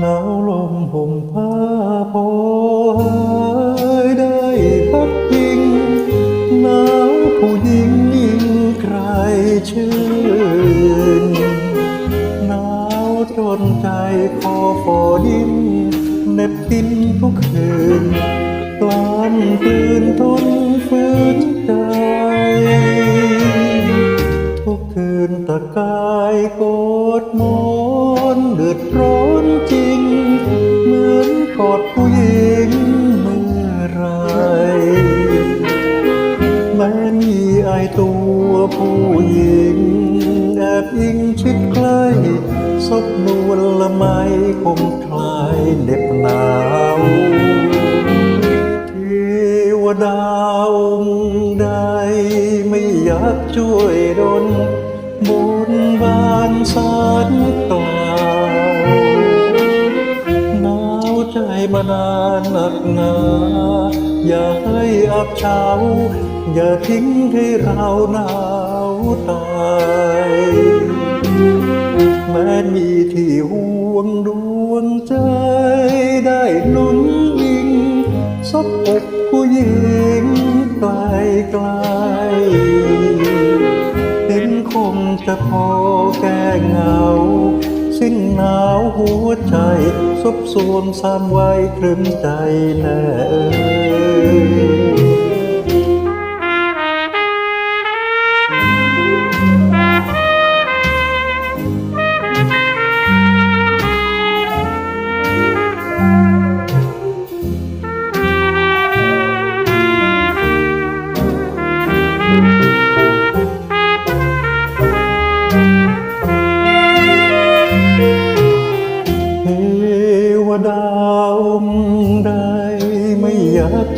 หนาวลมห่มผ้าพอได้พักพิงหนาวผู้หญิงยิ่งใครชื่นหนาวจนใจคอฟอดินเหน็บกินทุกคืนกลามคืนทนฝืนใจ ทุกคืนตะกายโกดมอนเดือดร้อน วผู้หญิง แอบอิงชิดใกล้ซบนวลละไมคมคลายเหน็บหนาวเทวดาองค์ใดไม่อยากช่วยดลบุญบานสารต่อ มานานหนักหนา อย่าให้อับเฉาอย่าทิ้งให้เราหนาวตาย แม้มีที่ห่วงดวงใจได้หนุนยิงซบอกผู้หญิงไกลไกลเห็นคงจะพอแก้เหงา สิ้นหนาวหัวใจซบสวมสามไว้ครึ้มใจแน่เอ่ย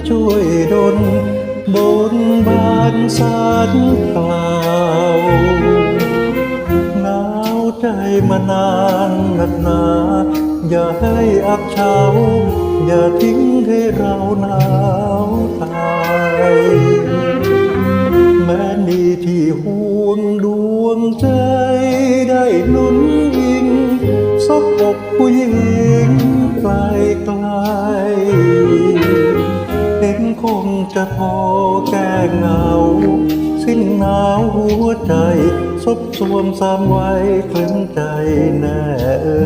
ช่วยดลบนบานสารกล่าวหนาวใจมานานหนักหนาอย่าให้อับเฉาอย่าทิ้งให้เราหนาวตายแม้มีที่ห่วงดวงใจได้นุนยิงซบอกผู้ห คงจะพอแก้เหงา สิ้นหนาวหัวใจซบสวมสามไว้คลึงใจแน่เอ่